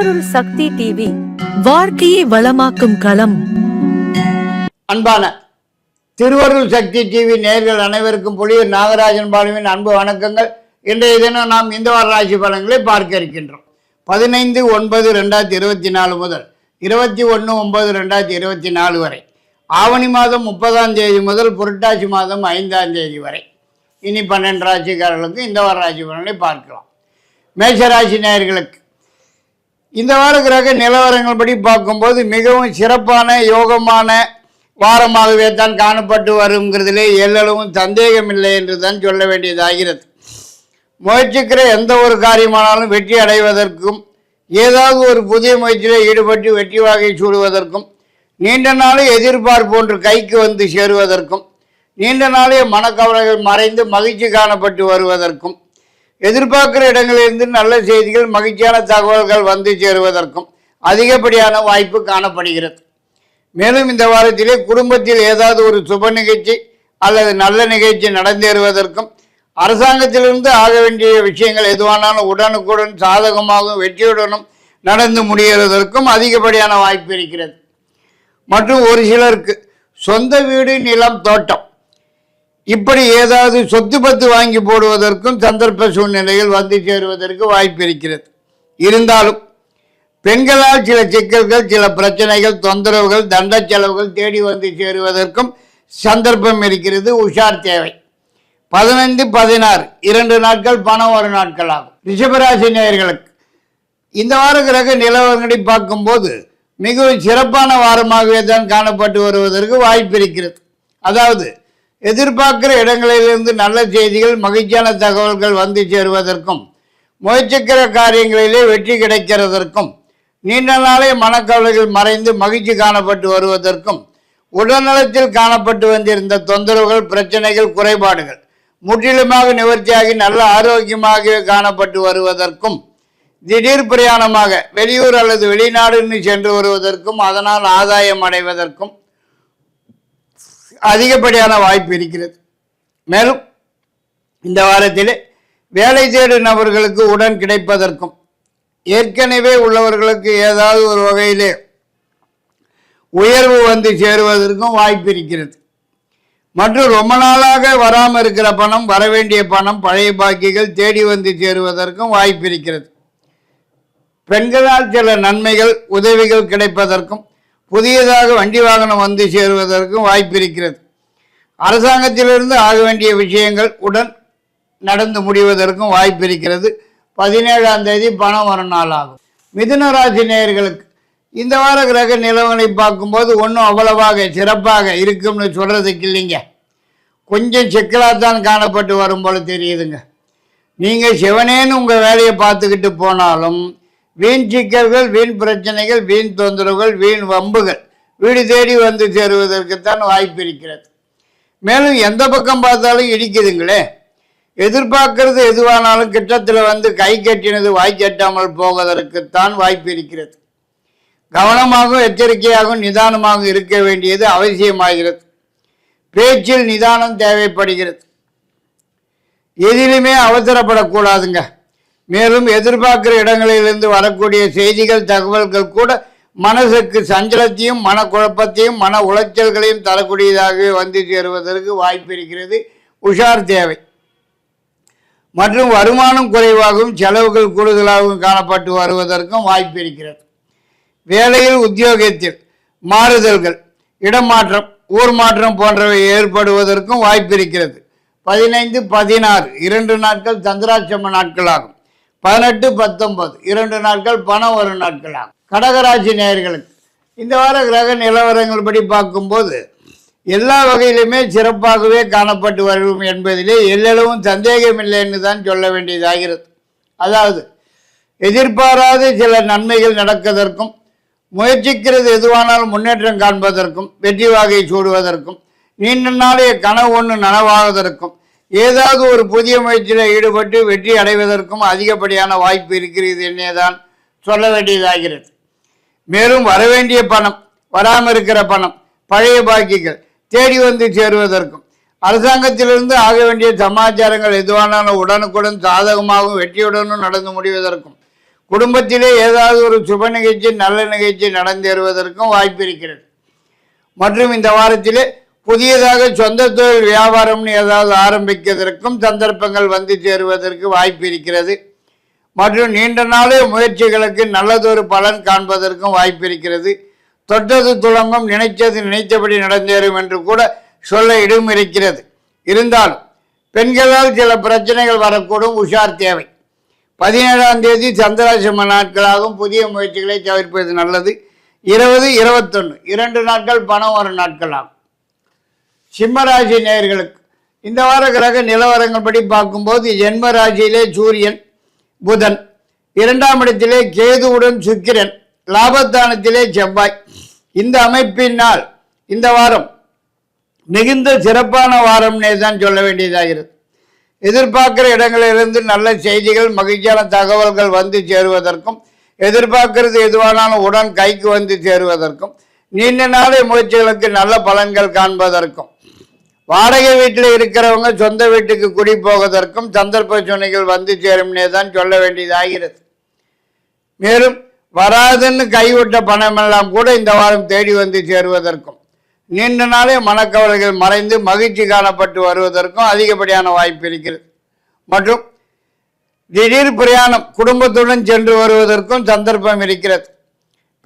திருவருள் சக்தி டிவி வாழ்க்கையை வளமாக்கும் களம். அன்பான திருவருள் சக்தி டிவி நேர்கள் அனைவருக்கும் புலியூர் நாகராஜன் பாலுவின் அன்பு வணக்கங்கள். இன்றைய தினம் நாம் இந்த வார ராசி பலன்களை பார்க்க இருக்கின்றோம். பதினைந்து ஒன்பது ரெண்டாயிரத்தி இருபத்தி நாலு முதல் இருபத்தி ஒன்று ஒன்பது ரெண்டாயிரத்தி இருபத்தி நாலு வரை. ஆவணி மாதம் முப்பதாம் தேதி முதல் புரட்டாசி மாதம் ஐந்தாம் தேதி வரை. இனி பன்னெண்டு ராசிக்காரர்களுக்கு இந்த வார ராசி பலனை பார்க்கலாம். மேஷராசி நேயர்களுக்கு இந்த வார கிரக நிலவரங்கள் படி பார்க்கும்போது மிகவும் சிறப்பான யோகமான வாரமாகவே தான் காணப்பட்டு வருங்கிறதுலே எல்லளவும் சந்தேகமில்லை என்று தான் சொல்ல வேண்டியதாகிறது. முயற்சிக்கிற எந்த ஒரு காரியமானாலும் வெற்றி அடைவதற்கும் ஏதாவது ஒரு புதிய முயற்சியில் ஈடுபட்டு வெற்றி வாகை சூடுவதற்கும் நீண்ட நாளே எதிர்பார்ப்பு ஒன்று கைக்கு வந்து சேருவதற்கும் நீண்ட நாளே மனக்கவலைகள் மறைந்து மகிழ்ச்சி காணப்பட்டு வருவதற்கும் எதிர்பார்க்கிற இடங்களிலிருந்து நல்ல செய்திகள் மகிழ்ச்சியான தகவல்கள் வந்து சேருவதற்கும் அதிகப்படியான வாய்ப்பு காணப்படுகிறது. மேலும் இந்த வாரத்திலே குடும்பத்தில் ஏதாவது ஒரு சுப நிகழ்ச்சி அல்லது நல்ல நிகழ்ச்சி நடந்தேறுவதற்கும் அரசாங்கத்திலிருந்து ஆக வேண்டிய விஷயங்கள் எதுவானாலும் உடனுக்குடன் சாதகமாகவும் வெற்றியுடனும் நடந்து முடிகிறதற்கும் அதிகப்படியான வாய்ப்பு இருக்கிறது. மற்றும் ஒரு சிலருக்கு சொந்த வீடு நிலம் தோட்டம் இப்படி ஏதாவது சொத்து பத்து வாங்கி போடுவதற்கும் சந்தர்ப்ப சூழ்நிலைகள் வந்து சேருவதற்கு வாய்ப்பு இருக்கிறது. இருந்தாலும் பெண்களால் சில சிக்கல்கள் சில பிரச்சனைகள் தொந்தரவுகள் தண்ட செலவுகள் தேடி வந்து சேருவதற்கும் சந்தர்ப்பம் இருக்கிறது. உஷார் தேவை. பதினைந்து பதினாறு இரண்டு நாட்கள் பணம் ஒரு நாட்கள் ஆகும். ரிஷபராசி நேயர்களுக்கு இந்த வார கிரக நிலவரங்களை பார்க்கும்போது மிகவும் சிறப்பான வாரமாகவே தான் காணப்பட்டு வருவதற்கு வாய்ப்பு இருக்கிறது. அதாவது எதிர்பார்க்கிற இடங்களிலிருந்து நல்ல செய்திகள் மகிழ்ச்சியான தகவல்கள் வந்து சேருவதற்கும் முயற்சிக்கிற காரியங்களிலே வெற்றி கிடைக்கிறதற்கும் நீண்ட நாளே மனக்கவலைகள் மறைந்து மகிழ்ச்சி காணப்பட்டு வருவதற்கும் உடல்நலத்தில் காணப்பட்டு வந்திருந்த தொந்தரவுகள் பிரச்சனைகள் குறைபாடுகள் முற்றிலுமாக நிவர்த்தியாகி நல்ல ஆரோக்கியமாக காணப்பட்டு வருவதற்கும் திடீர் பிரயாணமாக வெளியூர் அல்லது வெளிநாடுன்னு சென்று வருவதற்கும் அதனால் ஆதாயம் அடைவதற்கும் அதிகப்படியான வாய்ப்பு இருக்கிறது. மேலும் இந்த வாரத்திலே வேலை தேடும் நபர்களுக்கு உடன் கிடைப்பதற்கும் ஏற்கனவே உள்ளவர்களுக்கு ஏதாவது ஒரு வகையிலே உயர்வு வந்து சேருவதற்கும் வாய்ப்பு இருக்கிறது. மற்றும் ரொம்ப நாளாக வராமல் இருக்கிற பணம் வரவேண்டிய பணம் பழைய பாக்கிகள் தேடி வந்து சேருவதற்கும் வாய்ப்பு இருக்கிறது. பெண்களால் சில நன்மைகள் உதவிகள் கிடைப்பதற்கும் புதியதாக வண்டி வாகனம் வந்து சேருவதற்கும் வாய்ப்பு இருக்கிறது அரசாங்கத்திலிருந்து ஆக வேண்டிய விஷயங்கள் உடன் நடந்து முடிவதற்கும் வாய்ப்பு இருக்கிறது பதினேழாம் தேதி பணம் வரும் நாள் ஆகும். மிதுன ராசி நேயர்களுக்கு இந்த வார கிரக நிலவங்களை பார்க்கும்போது ஒன்றும் அவ்வளவாக சிறப்பாக இருக்கும்னு சொல்கிறதுக்கு இல்லைங்க. கொஞ்சம் சிக்கலாக தான் காணப்பட்டு வரும் போல தெரியுதுங்க. நீங்கள் சிவனேன்னு உங்கள் வேலையை பார்த்துக்கிட்டு போனாலும் வீண் சிக்கல்கள் வீண் பிரச்சனைகள் வீண் தொந்தரவுகள் வீண் வம்புகள். வீடு தேடி வந்து சேருவதற்குத்தான் வாய்ப்பு இருக்கிறது. மேலும் எந்த பக்கம் பார்த்தாலும் இடிக்குதுங்களே. எதிர்பார்க்கறது எதுவானாலும் கிட்டத்தில் வந்து கை கட்டினது வாய் கட்டாமல் போவதற்குத்தான் வாய்ப்பு இருக்கிறது. கவனமாகவும் எச்சரிக்கையாகவும் நிதானமாகவும் இருக்க வேண்டியது அவசியமாகிறது. பேச்சில் நிதானம் தேவைப்படுகிறது. எதிலுமே அவசரப்படக்கூடாதுங்க. மேலும் எதிர்பார்க்கிற இடங்களிலிருந்து வரக்கூடிய செய்திகள் தகவல்கள் கூட மனசுக்கு சஞ்சலத்தையும் மனக்குழப்பத்தையும் மன உளைச்சல்களையும் தரக்கூடியதாகவே வந்து சேருவதற்கு வாய்ப்பு இருக்கிறது. உஷார் தேவை. மற்றும் வருமானம் குறைவாகவும் செலவுகள் கூடுதலாகவும் காணப்பட்டு வருவதற்கும் வாய்ப்பு இருக்கிறது. வேலையில் உத்தியோகத்தில் மாறுதல்கள் இடமாற்றம் ஊர் மாற்றம் போன்றவை ஏற்படுவதற்கும் வாய்ப்பு இருக்கிறது. பதினைந்து பதினாறு இரண்டு நாட்கள் சந்திராட்சம நாட்களாகும். பதினெட்டு பத்தொன்பது. இரண்டு நாட்கள் பணம் வரும் நாட்களாகும். கடகராசி நேயர்களுக்கு இந்த வார கிரக நிலவரங்கள் படி பார்க்கும்போது எல்லா வகையிலுமே சிறப்பாகவே காணப்பட்டு வரும் என்பதிலே எல்லளவும் சந்தேகமில்லைன்னு தான் சொல்ல வேண்டியதாகிறது. அதாவது எதிர்பாராத சில நன்மைகள் நடக்கதற்கும் முயற்சிக்கிறது எதுவானாலும் முன்னேற்றம் காண்பதற்கும் வெற்றி வாகை சூடுவதற்கும் நீண்ட நாளைய கனவு ஒன்று நனவாவதற்கும் ஏதாவது ஒரு புதிய முயற்சியில் ஈடுபட்டு வெற்றி அடைவதற்கும் அதிகப்படியான வாய்ப்பு இருக்கிறது என்னதான் சொல்ல வேண்டியதாகிறது. மேலும் வரவேண்டிய பணம் வராமல் இருக்கிற பணம் பழைய பாக்கிகள் தேடி வந்து சேருவதற்கும் அரசாங்கத்திலிருந்து ஆக வேண்டிய சமாச்சாரங்கள் எதுவானாலும் உடனுக்குடன் சாதகமாகவும் வெற்றியுடனும் நடந்து முடிவதற்கும் குடும்பத்திலே ஏதாவது ஒரு சுப நிகழ்ச்சி நல்ல நிகழ்ச்சி நடந்தேறுவதற்கும் வாய்ப்பு இருக்கிறது. மற்றும் இந்த வாரத்திலே புதியதாக சொந்த தொழில் வியாபாரம்னு ஏதாவது ஆரம்பிக்கிறதற்கும் சந்தர்ப்பங்கள் வந்து சேருவதற்கு வாய்ப்பு இருக்கிறது. மற்றும் நீண்ட நாளே முயற்சிகளுக்கு நல்லதொரு பலன் காண்பதற்கும் வாய்ப்பு இருக்கிறது. தொட்டது துளங்கும் நினைத்தது நினைத்தபடி நடந்தேறும் என்று கூட சொல்ல இடம் இருக்கிறது. இருந்தாலும் பெண்களால் சில பிரச்சனைகள் வரக்கூடும் உஷார் தேவை. பதினேழாம் தேதி சந்திராசிரம நாட்களாகும் புதிய முயற்சிகளை தவிர்ப்பது நல்லது. இருபது இருபத்தொன்று இரண்டு நாட்கள் பணம் வரும் நாட்கள் ஆகும் சிம்மராசி நேயர்களுக்கு இந்த வார கிரக நிலவரங்கள் படி பார்க்கும்போது ஜென்மராசியிலே சூரியன் புதன் இரண்டாம் இடத்திலே கேதுவுடன் சுக்கிரன் லாபத்தானத்திலே செவ்வாய். இந்த அமைப்பினால் இந்த வாரம் மிகுந்த சிறப்பான வாரம்னே தான் சொல்ல வேண்டியதாகிறது எதிர்பார்க்கிற இடங்களிலிருந்து நல்ல செய்திகள் மகிழ்ச்சியான தகவல்கள் வந்து சேருவதற்கும் எதிர்பார்க்கிறது எதுவானாலும் உடன் கைக்கு வந்து சேருவதற்கும் நீண்ட நாளை முயற்சிகளுக்கு நல்ல பலன்கள் காண்பதற்கும் வாடகை வீட்டில் இருக்கிறவங்க சொந்த வீட்டுக்கு குடி போவதற்கும் சந்தர்ப்ப சுனைகள் வந்து சேரும்னே தான் சொல்ல வேண்டியதாகிறது மேலும் வராதுன்னு கைவிட்ட பணமெல்லாம் கூட இந்த வாரம் தேடி வந்து சேருவதற்கும் நீண்ட நாளே மனக்கவலைகள் மறைந்து மகிழ்ச்சி காணப்பட்டு வருவதற்கும் அதிகப்படியான வாய்ப்பு இருக்கிறது. மற்றும் திடீர் பிரயாணம் குடும்பத்துடன் சென்று வருவதற்கும் சந்தர்ப்பம் இருக்கிறது.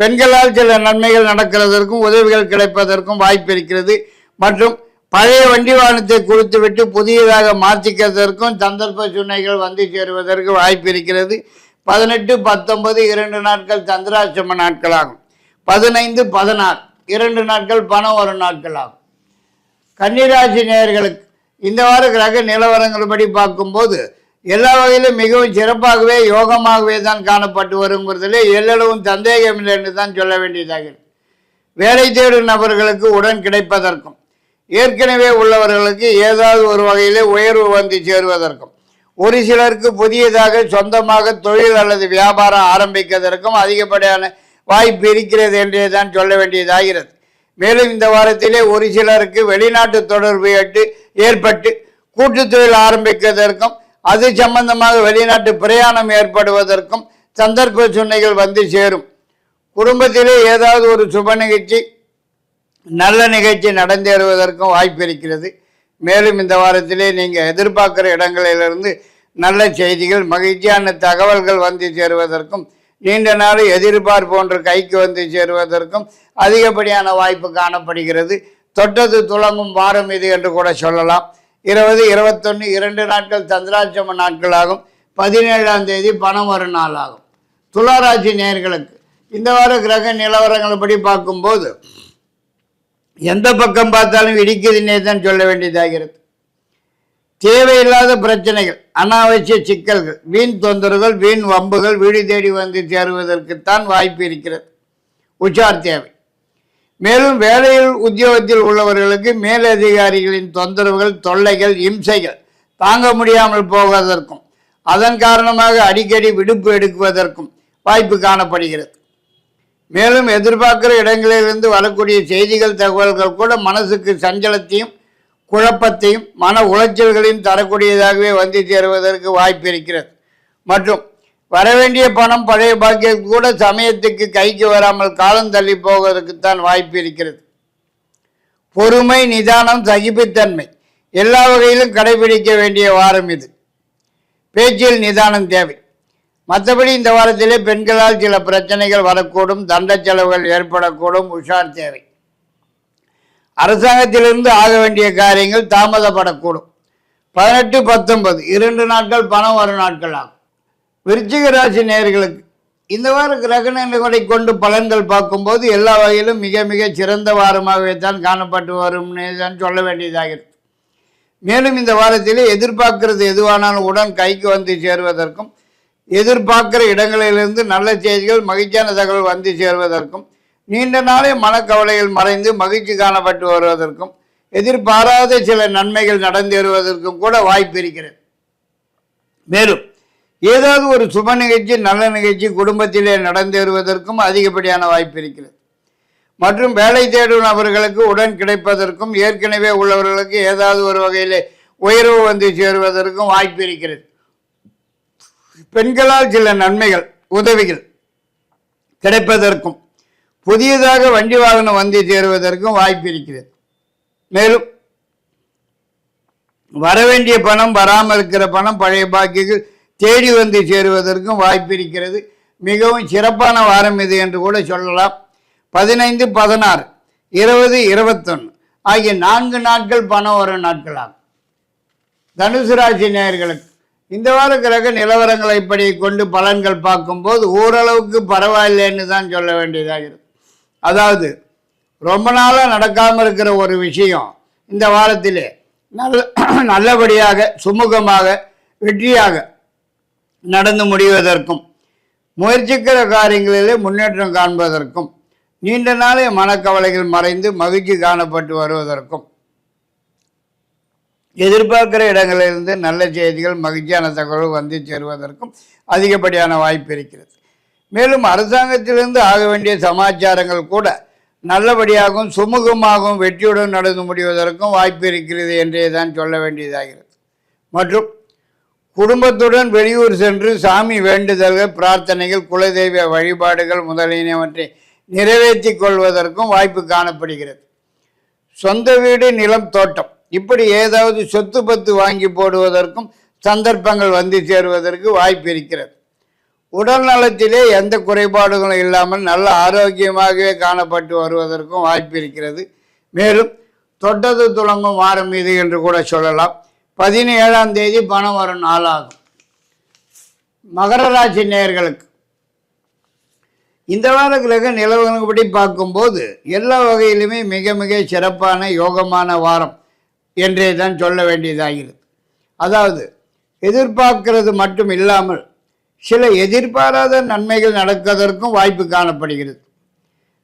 பெண்களால் சில நன்மைகள் நடக்கிறதற்கும் உதவிகள் கிடைப்பதற்கும் வாய்ப்பு இருக்கிறது. மற்றும் பழைய வண்டி வாகனத்தை கொடுத்துவிட்டு புதியதாக மாற்றிக்கிறதற்கும் சந்தர்ப்ப சுனைகள் வந்து சேருவதற்கு வாய்ப்பு இருக்கிறது. பதினெட்டு பத்தொன்பது இரண்டு நாட்கள் சந்திராசிரம நாட்களாகும். பதினைந்து பதினாறு இரண்டு நாட்கள் பணம் ஒரு நாட்கள் ஆகும் கன்னிராசி நேயர்களுக்கு இந்த வார கிரக நிலவரங்கள் படி பார்க்கும்போது எல்லா வகையிலும் மிகவும் சிறப்பாகவே யோகமாகவே தான் காணப்பட்டு வருங்கிறதுல எல்லளவும் சந்தேகமில்லை என்று தான் சொல்ல வேண்டியதாக வேலை தேடும் நபர்களுக்கு உடன் கிடைப்பதற்கும் ஏற்கனவே உள்ளவர்களுக்கு ஏதாவது ஒரு வகையிலே உயர்வு வந்து சேருவதற்கும் ஒரு சிலருக்கு புதியதாக சொந்தமாக தொழில் அல்லது வியாபாரம் ஆரம்பிக்கிறதற்கும் அதிகப்படியான வாய்ப்பு இருக்கிறது என்றே தான் சொல்ல வேண்டியதாகிறது. மேலும் இந்த வாரத்திலே ஒரு சிலருக்கு வெளிநாட்டு தொடர்பு ஏற்று ஏற்பட்டு கூட்டுத் தொழில் ஆரம்பிக்கிறதற்கும் அது சம்பந்தமாக வெளிநாட்டு பிரயாணம் ஏற்படுவதற்கும் சந்தர்ப்ப சுனைகள் வந்து சேரும். குடும்பத்திலே ஏதாவது ஒரு சுப நிகழ்ச்சி நல்ல நிகழ்ச்சி நடந்தேறுவதற்கும் வாய்ப்பு இருக்கிறது. மேலும் இந்த வாரத்திலே நீங்கள் எதிர்பார்க்குற இடங்களிலிருந்து நல்ல செய்திகள் மகிழ்ச்சியான தகவல்கள் வந்து சேருவதற்கும் நீண்ட நாள் எதிர்பார்ப்பு ஒன்று கைக்கு வந்து சேருவதற்கும் அதிகப்படியான வாய்ப்பு காணப்படுகிறது. தொட்டது துளங்கும் வாரம் இது என்று கூட சொல்லலாம். இருபது இருபத்தொன்று இரண்டு நாட்கள் சந்திராட்சம நாட்களாகும். பதினேழாம் தேதி பணம் வரும் நாள் ஆகும் துளாராசி நேயர்களுக்கு இந்த வார கிரக நிலவரங்களை படி பார்க்கும்போது எந்த பக்கம் பார்த்தாலும் இடிக்குதுன்னே தான் சொல்ல வேண்டியதாகிறது. தேவையில்லாத பிரச்சனைகள் அனாவசிய சிக்கல்கள் வீண் தொந்தரவுகள் வீண் வம்புகள் வீடு தேடி வந்து சேருவதற்குத்தான் வாய்ப்பு இருக்கிறது. உஷார் தேவை. மேலும் வேலையில் உத்தியோகத்தில் உள்ளவர்களுக்கு மேலதிகாரிகளின் தொந்தரவுகள் தொல்லைகள் இம்சைகள் தாங்க முடியாமல் போவதற்கும் அதன் காரணமாக அடிக்கடி விடுப்பு எடுக்குவதற்கும் வாய்ப்பு காணப்படுகிறது. மேலும் எதிர்பார்க்கிற இடங்களிலிருந்து வரக்கூடிய செய்திகள் தகவல்கள் கூட மனசுக்கு சஞ்சலத்தையும் குழப்பத்தையும் மன உளைச்சல்களையும் தரக்கூடியதாகவே வந்து சேருவதற்கு வாய்ப்பு இருக்கிறது. மற்றும் வரவேண்டிய பணம் பழைய பாக்கியம் கூட சமயத்துக்கு கைக்கு வராமல் காலம் தள்ளி போவதற்குத்தான் வாய்ப்பு இருக்கிறது. பொறுமை நிதானம் சகிப்புத்தன்மை எல்லா வகையிலும் கடைபிடிக்க வேண்டிய வாரம் இது. பேச்சில் நிதானம் தேவை. மற்றபடி இந்த வாரத்திலே பெண்களால் சில பிரச்சனைகள் வரக்கூடும் தண்ட செலவுகள் ஏற்படக்கூடும் உஷார் தேவை. அரசாங்கத்திலிருந்து ஆக வேண்டிய காரியங்கள் தாமதப்படக்கூடும். பதினெட்டு பத்தொன்பது இரண்டு நாட்கள் பணம் வரும் நாட்கள் ஆகும். விருச்சிக ராசி நேர்களுக்கு இந்த வார கிரகணங்களை கொண்டு பலன்கள் பார்க்கும்போது எல்லா வகையிலும் மிக மிக சிறந்த வாரமாகவே தான் காணப்பட்டு வரும்னு தான் சொல்ல வேண்டியதாகிறது மேலும் இந்த வாரத்திலே எதிர்பார்க்கிறது எதுவானாலும் உடன் கைக்கு வந்து சேருவதற்கும் எதிர்பார்க்கிற இடங்களிலிருந்து நல்ல செய்திகள் மகிழ்ச்சியான தகவல் வந்து சேர்வதற்கும் நீண்ட நாளே மனக்கவலைகள் மறைந்து மகிழ்ச்சி காணப்பட்டு வருவதற்கும் எதிர்பாராத சில நன்மைகள் நடந்தேறுவதற்கும் கூட வாய்ப்பு இருக்கிறது. மேலும் ஏதாவது ஒரு சுப நிகழ்ச்சி நல்ல நிகழ்ச்சி குடும்பத்திலே நடந்தேறுவதற்கும் அதிகப்படியான வாய்ப்பு இருக்கிறது. மற்றும் வேலை தேடும் நபர்களுக்கு உடன் கிடைப்பதற்கும் ஏற்கனவே உள்ளவர்களுக்கு ஏதாவது ஒரு வகையிலே உயர்வு வந்து சேருவதற்கும் வாய்ப்பு இருக்கிறது. பெண்களால் சில நன்மைகள் உதவிகள் கிடைப்பதற்கும் புதியதாக வண்டி வாகனம் வந்து சேருவதற்கும் வாய்ப்பு இருக்கிறது. மேலும் வரவேண்டிய பணம் வராமல் இருக்கிற பணம் பழைய பாக்கிகள் தேடி வந்து சேருவதற்கும் வாய்ப்பு இருக்கிறது. மிகவும் சிறப்பான வாரம் இது என்று கூட சொல்லலாம். பதினைந்து பதினாறு இருபது இருபத்தொன்று ஆகிய நான்கு நாட்கள் பணம் வரும் நாட்களாகும். தனுசு ராசி நேயர்களுக்கு இந்த வார கிரக நிலவரங்களை இப்படி கொண்டு பலன்கள் பார்க்கும்போது ஓரளவுக்கு பரவாயில்லைன்னு தான் சொல்ல வேண்டியதாக இருக்கு. அதாவது ரொம்ப நாளாக நடக்காமல் இருக்கிற ஒரு விஷயம் இந்த வாரத்திலே. நல்ல நல்லபடியாக சுமூகமாக வெற்றியாக நடந்து முடிவதற்கும் முயற்சிக்கிற காரியங்களிலே முன்னேற்றம் காண்பதற்கும் நீண்ட நாளே மனக்கவலைகள் மறைந்து மகிழ்ச்சி காணப்பட்டு வருவதற்கும் எதிர்பார்க்கிற இடங்களிலிருந்து நல்ல செய்திகள் மகிழ்ச்சியான தகவல் வந்து சேருவதற்கும் அதிகப்படியான வாய்ப்பு இருக்கிறது. மேலும் அரசாங்கத்திலிருந்து ஆக வேண்டிய சமாச்சாரங்கள் கூட நல்லபடியாகவும் சுமூகமாகவும் வெற்றியுடன் நடந்து முடிவதற்கும் வாய்ப்பு இருக்கிறது என்றே தான் சொல்ல வேண்டியதாகிறது. மற்றும் குடும்பத்துடன் வெளியூர் சென்று சாமி வேண்டுதல்கள் பிரார்த்தனைகள் குலதெய்வ வழிபாடுகள் முதலியனவற்றை நிறைவேற்றி கொள்வதற்கும் வாய்ப்பு காணப்படுகிறது. சொந்த வீடு நிலம் தோட்டம். இப்படி ஏதாவது சொத்து பத்து வாங்கி போடுவதற்கும் சந்தர்ப்பங்கள் வந்து சேருவதற்கு வாய்ப்பு இருக்கிறது. உடல் நலத்திலே எந்த குறைபாடுகளும் இல்லாமல் நல்ல ஆரோக்கியமாகவே காணப்பட்டு வருவதற்கும் வாய்ப்பு இருக்கிறது. மேலும் தொட்டது துளங்கும் வாரம் இது என்று கூட சொல்லலாம். பதினேழாம் தேதி பணம் வரும் நாளாகும். மகர ராசி நேயர்களுக்கு இந்த வார கிரக நிலவரப்படி பார்க்கும்போது எல்லா வகையிலுமே மிக மிக சிறப்பான யோகமான வாரம். என்றே தான் சொல்ல வேண்டியதாகிறது. அதாவது எதிர்பார்க்கிறது மட்டும் இல்லாமல் சில எதிர்பாராத நன்மைகள் நடப்பதற்கும் வாய்ப்பு காணப்படுகிறது.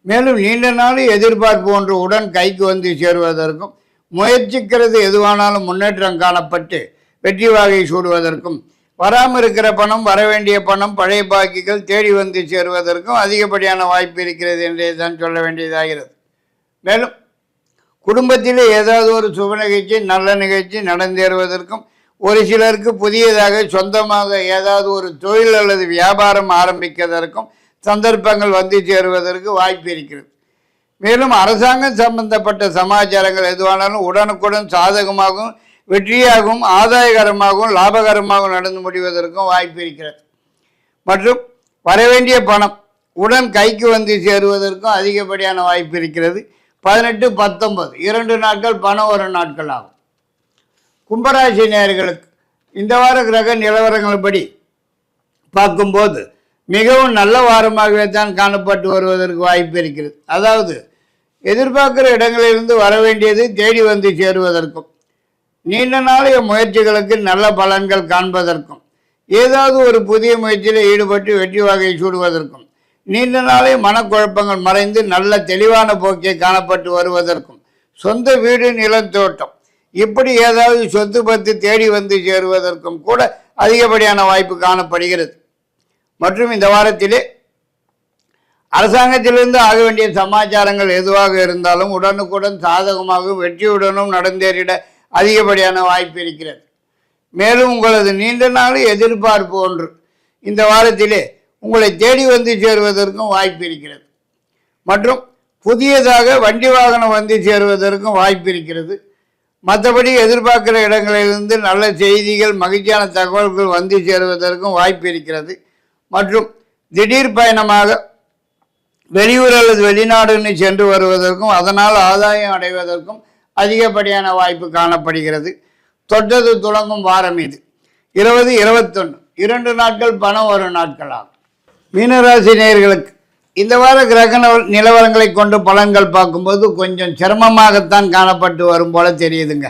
மேலும் நீண்ட நாள் எதிர்பார்ப்பு ஒன்று உடன் கைக்கு வந்து சேருவதற்கும் முயற்சிக்கிறது எதுவானாலும் முன்னேற்றம் காணப்பட்டு வெற்றி வாகை சூடுவதற்கும் வராமல் இருக்கிற பணம் வரவேண்டிய பணம் பழைய பாக்கிகள் தேடி வந்து சேருவதற்கும் அதிகப்படியான வாய்ப்பு இருக்கிறது என்றே தான் சொல்ல வேண்டியதாகிறது. மேலும் குடும்பத்திலே ஏதாவது ஒரு சுப நிகழ்ச்சி நல்ல நிகழ்ச்சி நடந்தேறுவதற்கும் ஒரு சிலருக்கு புதியதாக சொந்தமாக ஏதாவது ஒரு தொழில் அல்லது வியாபாரம் ஆரம்பிக்கிறதற்கும் சந்தர்ப்பங்கள் வந்து சேருவதற்கு வாய்ப்பு இருக்கிறது. மேலும் அரசாங்கம் சம்பந்தப்பட்ட சமாச்சாரங்கள் எதுவானாலும் உடனுக்குடன் சாதகமாகவும் வெற்றியாகவும் ஆதாயகரமாகவும் லாபகரமாகவும் நடந்து முடிவதற்கும் வாய்ப்பு இருக்கிறது. மற்றும் வரவேண்டிய பணம் உடன் கைக்கு வந்து சேருவதற்கும் அதிகப்படியான வாய்ப்பு இருக்கிறது. பதினெட்டு பத்தொன்பது. இரண்டு நாட்கள் பணம் வரும் நாட்கள் ஆகும். கும்பராசி நேர்களுக்கு இந்த வார கிரக நிலவரங்கள்படி பார்க்கும்போது மிகவும் நல்ல வாரமாகவே தான் காணப்பட்டு வருவதற்கு வாய்ப்பு இருக்கிறது. அதாவது எதிர்பார்க்கிற இடங்களிலிருந்து வர வேண்டியது தேடி வந்து சேருவதற்கும் நீண்ட நாளைய முயற்சிகளுக்கு நல்ல பலன்கள் காண்பதற்கும் ஏதாவது ஒரு புதிய முயற்சியில் ஈடுபட்டு வெற்றி வகை சூடுவதற்கும் நீண்ட நாளே மனக்குழப்பங்கள் மறைந்து நல்ல தெளிவான போக்கே காணப்பட்டு வருவதற்கும் சொந்த வீடு நிலம் தோட்டம் இப்படி ஏதாவது சொத்து பத்து தேடி வந்து சேருவதற்கும் கூட அதிகப்படியான வாய்ப்பு காணப்படுகிறது. மற்றும் இந்த வாரத்திலே அரசாங்கத்திலிருந்து ஆக வேண்டிய சமாச்சாரங்கள் எதுவாக இருந்தாலும் உடனுக்குடன் சாதகமாகவும் வெற்றியுடனும் நடந்தேறிட அதிகப்படியான வாய்ப்பு இருக்கிறது. மேலும் உங்களது நீண்ட நாள் எதிர்பார்ப்பு ஒன்று. இந்த வாரத்திலே உங்களை தேடி வந்து சேருவதற்கும் வாய்ப்பு இருக்கிறது. மற்றும் புதியதாக வண்டி வாகனம் வந்து சேருவதற்கும் வாய்ப்பு இருக்கிறது. மற்றபடி எதிர்பார்க்கிற இடங்களிலிருந்து நல்ல செய்திகள் மகிழ்ச்சியான தகவல்கள் வந்து சேருவதற்கும் வாய்ப்பு இருக்கிறது. மற்றும் திடீர் பயணமாக வெளியூர் அல்லது வெளிநாடுன்னு சென்று வருவதற்கும் அதனால் ஆதாயம் அடைவதற்கும் அதிகப்படியான வாய்ப்பு காணப்படுகிறது. தொட்டது துளங்கும் வாரம் இது. இருபது இருபத்தொன்று இரண்டு நாட்கள் பணம் வரும் நாட்களாகும் மீனராசி நேர்களுக்கு இந்த வார கிரக நிலவரங்களை கொண்டு பலன்கள் பார்க்கும்போது கொஞ்சம் சிரமமாகத்தான் காணப்பட்டு வரும் போல தெரியுதுங்க.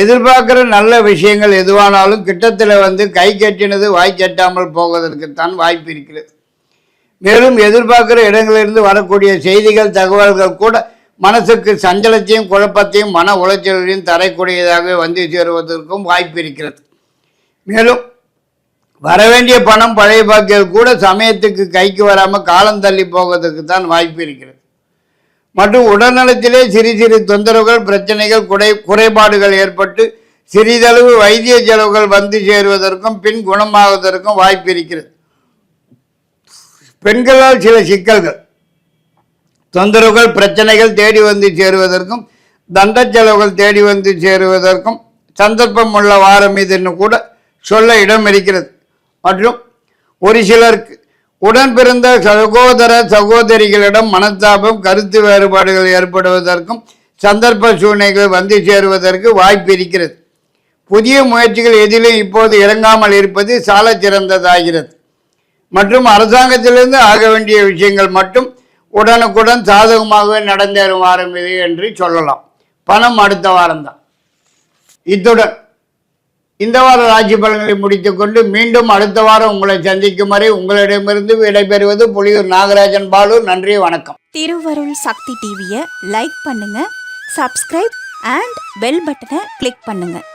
எதிர்பார்க்குற நல்ல விஷயங்கள் எதுவானாலும் கிட்டத்தில் வந்து கை கட்டினது வாய் கட்டாமல் போவதற்குத்தான் வாய்ப்பு இருக்கிறது. மேலும் எதிர்பார்க்குற இடங்களிலிருந்து வரக்கூடிய செய்திகள் தகவல்கள் கூட மனசுக்கு சஞ்சலத்தையும் குழப்பத்தையும் மன உளைச்சலையும் தரக்கூடியதாக வந்து சேருவதற்கும் வாய்ப்பு இருக்கிறது. மேலும் வரவேண்டிய பணம் பழைய பாக்கியம் கூட சமயத்துக்கு கைக்கு வராமல் காலம் தள்ளி போவதற்கு தான் வாய்ப்பு இருக்கிறது. மற்றும் உடல்நலத்திலே சிறு சிறு தொந்தரவுகள் பிரச்சனைகள் குறை குறைபாடுகள் ஏற்பட்டு சிறிதளவு வைத்திய செலவுகள் வந்து சேருவதற்கும் பின் குணமாவதற்கும் வாய்ப்பு இருக்கிறது. பெண்களால் சில சிக்கல்கள் தொந்தரவுகள் பிரச்சனைகள் தேடி வந்து சேருவதற்கும் தண்ட செலவுகள் தேடி வந்து சேருவதற்கும் சந்தர்ப்பம் உள்ள வாரம் இதுன்னு கூட சொல்ல இடம் இருக்கிறது. மற்றும் ஒரு சிலருக்கு உடன் பிறந்த சகோதர சகோதரிகளிடம் மனத்தாபம் கருத்து வேறுபாடுகள் ஏற்படுவதற்கும் சந்தர்ப்ப சூழ்நிலைகள் வந்து சேருவதற்கு வாய்ப்பு இருக்கிறது. புதிய முயற்சிகள் எதிலும் இப்போது இறங்காமல் இருப்பது சால சிறந்ததாகிறது. மற்றும் அரசாங்கத்திலிருந்து ஆக வேண்டிய விஷயங்கள் மட்டும் உடனுக்குடன் சாதகமாகவே நடந்தேறும் வாரம் இது என்று சொல்லலாம். பணம் அடுத்த வாரம்தான் இத்துடன் இந்த வார ராசி பலன்களை முடித்துக்கொண்டு மீண்டும் அடுத்த வாரம் உங்களை சந்திக்கும் வரை உங்களிடமிருந்து விடைபெறுவது புலியூர் நாகராஜன் பாலு. நன்றி வணக்கம். திருவருள் சக்தி டிவியை லைக் பண்ணுங்க சப்ஸ்கிரைப் அண்ட் பெல் பட்டனை கிளிக் பண்ணுங்கள்